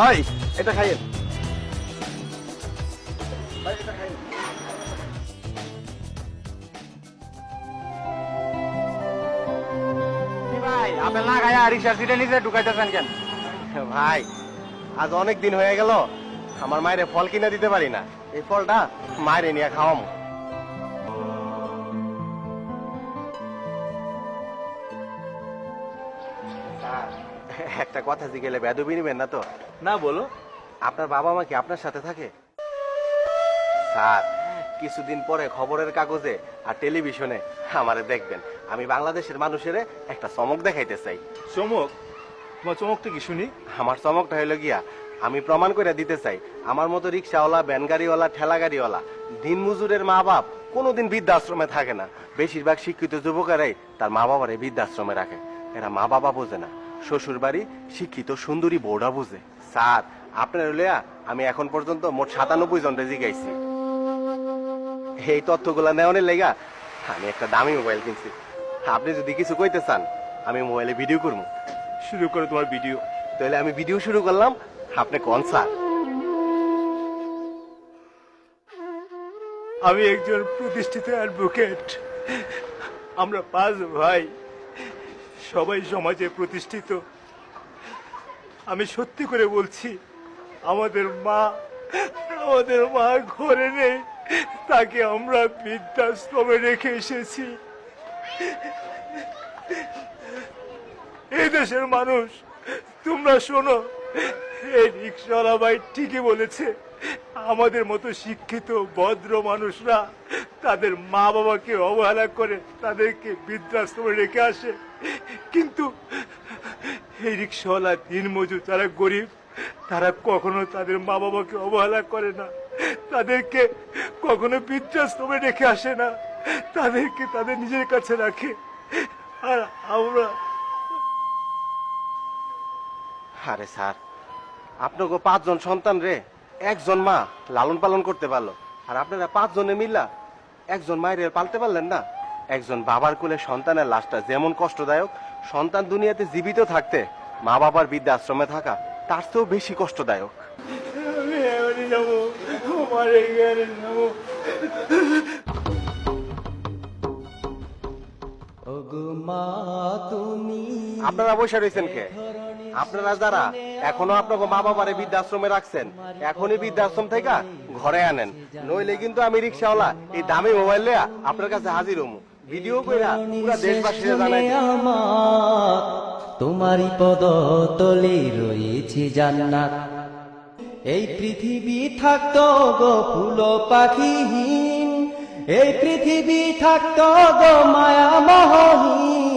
ভাই, এটা খাইয়েন। ভাই কেন? ভাই, আজ অনেক দিন হয়ে গেল, আমার মায়ের ফল কিনে দিতে পারি না। এই ফলটা মায়ের নিয়ে খাওয়াম। একটা কথা জিগেলে বেদবি নিবেন না তো? না বলো। আপনার বাবা মা কি আপনার সাথে থাকে? স্যার কিছুদিন পরে খবরের কাগজে আর টেলিভিশনে আমারে দেখবেন। আমি বাংলাদেশের মানুষের একটা চমক দেখাইতে চাই। চমক? তোমার চমকটা কি শুনি? আমার চমকটা হইল গিয়া আমি প্রমাণ করে দিতে চাই আমার মতো রিক্সাওয়ালা ভ্যান গাড়িওয়ালা ঠেলা গাড়িওয়ালা দিন মজুরের মা বাপ কোনোদিন বৃদ্ধাশ্রমে থাকে না। বেশিরভাগ শিক্ষিত যুবকেরাই তার মা বাবারে বৃদ্ধাশ্রমে রাখে। এরা মা বাবা বোঝে না। শ্বশুর বাড়ি শিক্ষিত সুন্দরী বৌড়া বুঝে। স্যার আপনার লইয়া আমি এখন পর্যন্ত মোট সাতানব্বই জন রেজি গাইছি। এই তথ্যগুলা নেওয়ানের লেগা আমি একটা দামি মোবাইল কিনছি। আপনি যদি কিছু কইতে চান আমি মোবাইলে ভিডিও করব। শুরু করে তোমার ভিডিও। তাহলে আমি ভিডিও শুরু করলাম। আপনি কোন স্যার? আমি একজন প্রতিষ্ঠিত অ্যাডভোকেট। আমরা পাঁচ ভাই। সবাই সমাজে প্রতিষ্ঠিত। আমি সত্যি করে বলছি, আমাদের মা আমাদের মা ঘরে নেই, তাকে আমরা বৃদ্ধাশ্রমে রেখে এসেছি। এই দেশের মানুষ, তোমরা শোনো, এই রিক্সাওয়ালা ভাই ঠিকই বলেছে, আমাদের মতো শিক্ষিত, ভদ্র মানুষরা তাদের মা বাবাকে অবহেলা করে তাদেরকে বৃদ্ধাশ্রমে রেখে আসে। কিন্তু এই রিক্সাওয়ালা দিনমজুর যারা গরিব, তারা কখনো তাদের মা বাবাকে অবহেলা করে না। তাদেরকে কখনো বৃদ্ধাশ্রমে রেখে আসে না। তাদেরকে তাদের নিজের কাছে রাখে। আর আমরা আরে স্যার, আপনাকে পাঁচজন সন্তান রে। একজন মা লালন পালন করতে পারল। আর আপনারা পাঁচজনে মিল্লা একজন মায়ের পালতে পারলেন না। একজন বাবার কোলে সন্তানের লাশটা যেমন কষ্টদায়ক সন্তান দুনিয়াতে জীবিত থাকতে মা বাবার বৃদ্ধাশ্রমে থাকা তার চেয়েও বেশি কষ্টদায়ক। আপনারা বসে রয়েছেন কে? আপনারা যারা এখনও আপনাকে মা বাবারে বৃদ্ধাশ্রমে রাখছেন এখনই বৃদ্ধাশ্রম থেকে ঘরে আনেন। নইলে কিন্তু আমি রিক্সাওয়ালা এই দামি মোবাইল লইয়া আপনার কাছে হাজির হমু। ভিডিও কইরা পুরা জানাই তোমারই পদ তলে রয়েছে জান্নাত। এই পৃথিবী থাকত গো ফুল পাখিহীন এই পৃথিবী থাকত গো মায়া মহহীন।